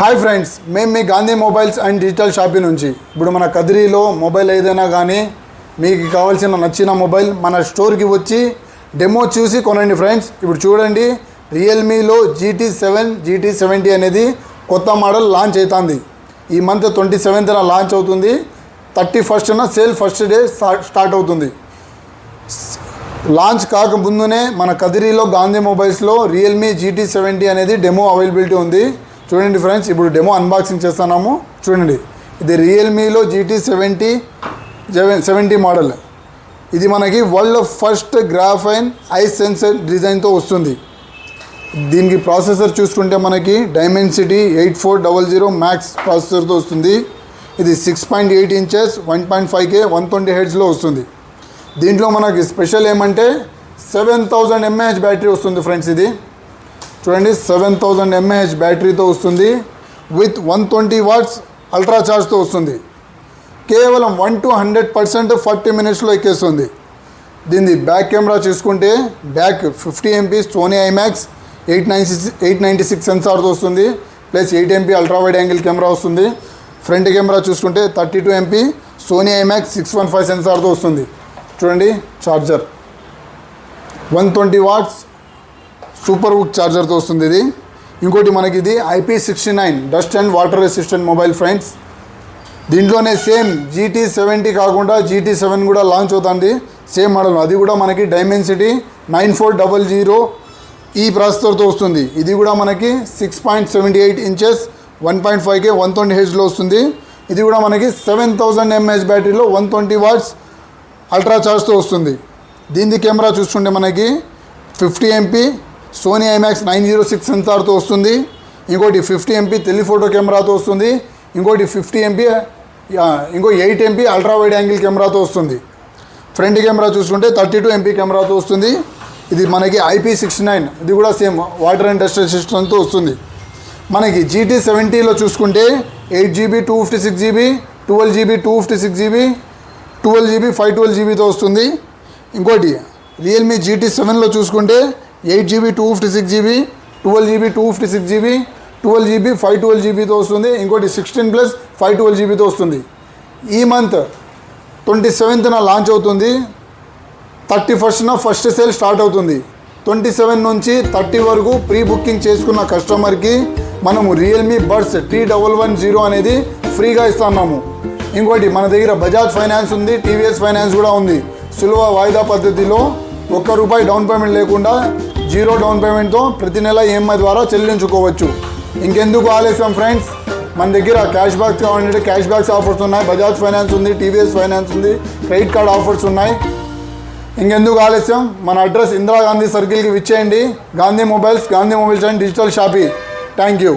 Hi friends మేము మీ Gandhi mobiles and digital shopping నుంచి. ఇప్పుడు మన కదిరిలో మొబైల్ ఏదైనా కానీ మీకు కావాల్సిన నచ్చిన మొబైల్ మన స్టోర్కి వచ్చి డెమో చూసి కొనండి ఫ్రెండ్స్. ఇప్పుడు చూడండి రియల్మీలో జీటీ సెవెన్ జీటీ సెవెంటీ అనేది కొత్త మోడల్ లాంచ్ అవుతుంది ఈ మంత్ ట్వంటీ సెవెంత్న లాంచ్ అవుతుంది. థర్టీ ఫస్ట్న సేల్ ఫస్ట్ డే స్టార్ట్ అవుతుంది. లాంచ్ కాకముందునే మన కదిరిలో గాంధీ మొబైల్స్లో రియల్మీ జీటీ సెవెంటీ అనేది డెమో అవైలబిలిటీ ఉంది. చూడండి ఫ్రెండ్స్ ఇప్పుడు డెమో అన్బాక్సింగ్ చేస్తున్నాము. చూడండి ఇది రియల్మీలో జీటీ సెవెంటీ సెవెంటీ మోడల్ ఇది మనకి world first graphene eye sensor డిజైన్తో వస్తుంది. దీనికి ప్రాసెసర్ చూసుకుంటే మనకి Dimensity eight four double zero max ప్రాసెసర్తో వస్తుంది. ఇది six point eight inches one point five K one twenty హెడ్స్లో వస్తుంది. దీంట్లో మనకి స్పెషల్ ఏమంటే సెవెన్ థౌజండ్ ఎంఏహెచ్ బ్యాటరీ వస్తుంది ఫ్రెండ్స్ ఇది. చూడండి సెవెన్ థౌజండ్ ఎంఏహెచ్ బ్యాటరీతో వస్తుంది. With one twenty watts ultra చార్జ్తో వస్తుంది. కేవలం one to hundred percent forty మినిట్స్లో ఎక్కేస్తుంది. దీన్ని బ్యాక్ కెమెరా చూసుకుంటే back fifty MP Sony IMX eight nine six eight ninety six సెన్సార్తో వస్తుంది. Plus eight MP ultra wide angle camera వస్తుంది. ఫ్రంట్ కెమెరా చూసుకుంటే thirty two MP Sony IMX six one five సెన్సార్తో వస్తుంది. చూడండి charger one twenty watts super hook ఛార్జర్తో వస్తుంది ఇది. ఇంకోటి మనకి ఇది IP sixty nine dust and water resistant mobile friends. దీంట్లోనే సేమ్ జీటీ సెవెంటీ కాకుండా జీటీ సెవెన్ కూడా లాంచ్ అవుతుంది. సేమ్ మోడల్ అది కూడా మనకి Dimensity nine four double zero ఈ ప్రాసెసర్తో వస్తుంది. ఇది కూడా మనకి six point seventy eight inches one point five K one twenty హెచ్లో వస్తుంది. ఇది కూడా మనకి సెవెన్ థౌజండ్ ఎంహెచ్ బ్యాటరీలో వన్ ట్వంటీ వాట్స్ అల్ట్రా చార్జ్తో వస్తుంది. దీని కెమెరా చూసుకుంటే మనకి fifty MP Sony IMX nine zero six సెన్సార్తో వస్తుంది. ఇంకోటి ఫిఫ్టీ ఎంపీ టెలిఫోటో కెమెరాతో వస్తుంది. ఇంకోటి ఫిఫ్టీ ఎంపీ ఇంకో eight MP ultra wide angle కెమెరాతో వస్తుంది. ఫ్రంట్ కెమెరా చూసుకుంటే థర్టీ టూ ఎంపీ కెమెరాతో వస్తుంది. ఇది మనకి ఐపీ సిక్స్టీ నైన్ ఇది కూడా సేమ్ వాటర్ అండ్ డస్ట్ సిస్టమ్తో వస్తుంది. మనకి జీటీ సెవెంటీలో చూసుకుంటే eight GB two fifty six GB twelve GB two fifty six GB twelve GB five twelve జీబీతో వస్తుంది. ఇంకోటి రియల్మీ జీటీ సెవెన్లో చూసుకుంటే eight GB two fifty six GB twelve GB two fifty six GB twelve GB five twelve జీబీతో వస్తుంది. ఇంకోటి sixteen plus five twelve జీబీతో వస్తుంది. ఈ month twenty సెవెంత్న లాంచ్ అవుతుంది. థర్టీ ఫస్ట్న ఫస్ట్ సేల్ స్టార్ట్ అవుతుంది. ట్వంటీ సెవెన్ నుంచి థర్టీ వరకు ప్రీ బుకింగ్ చేసుకున్న కస్టమర్కి మనము Realme buds T double one zero అనేది ఫ్రీగా ఇస్తున్నాము. ఇంకోటి మన దగ్గర బజాజ్ ఫైనాన్స్ ఉంది టీవీఎస్ ఫైనాన్స్ కూడా ఉంది. సులువ వాయిదా పద్ధతిలో ఒక్క రూపాయి డౌన్ పేమెంట్ లేకుండా జీరో డౌన్ పేమెంట్తో ప్రతి నెల ఈఎంఐ ద్వారా చెల్లించుకోవచ్చు. ఇంకెందుకు ఆలస్యం ఫ్రెండ్స్ మన దగ్గర క్యాష్ బ్యాక్స్ కావాలంటే క్యాష్ బ్యాక్స్ ఆఫర్స్ ఉన్నాయి. బజాజ్ ఫైనాన్స్ ఉంది టీవీఎస్ ఫైనాన్స్ ఉంది క్రెడిట్ కార్డ్ ఆఫర్స్ ఉన్నాయి. ఇంకెందుకు ఆలస్యం? మన అడ్రస్ ఇందిరాగాంధీ సర్కిల్కి విచ్చేయండి. Gandhi mobiles Gandhi mobiles and digital shoppy thank you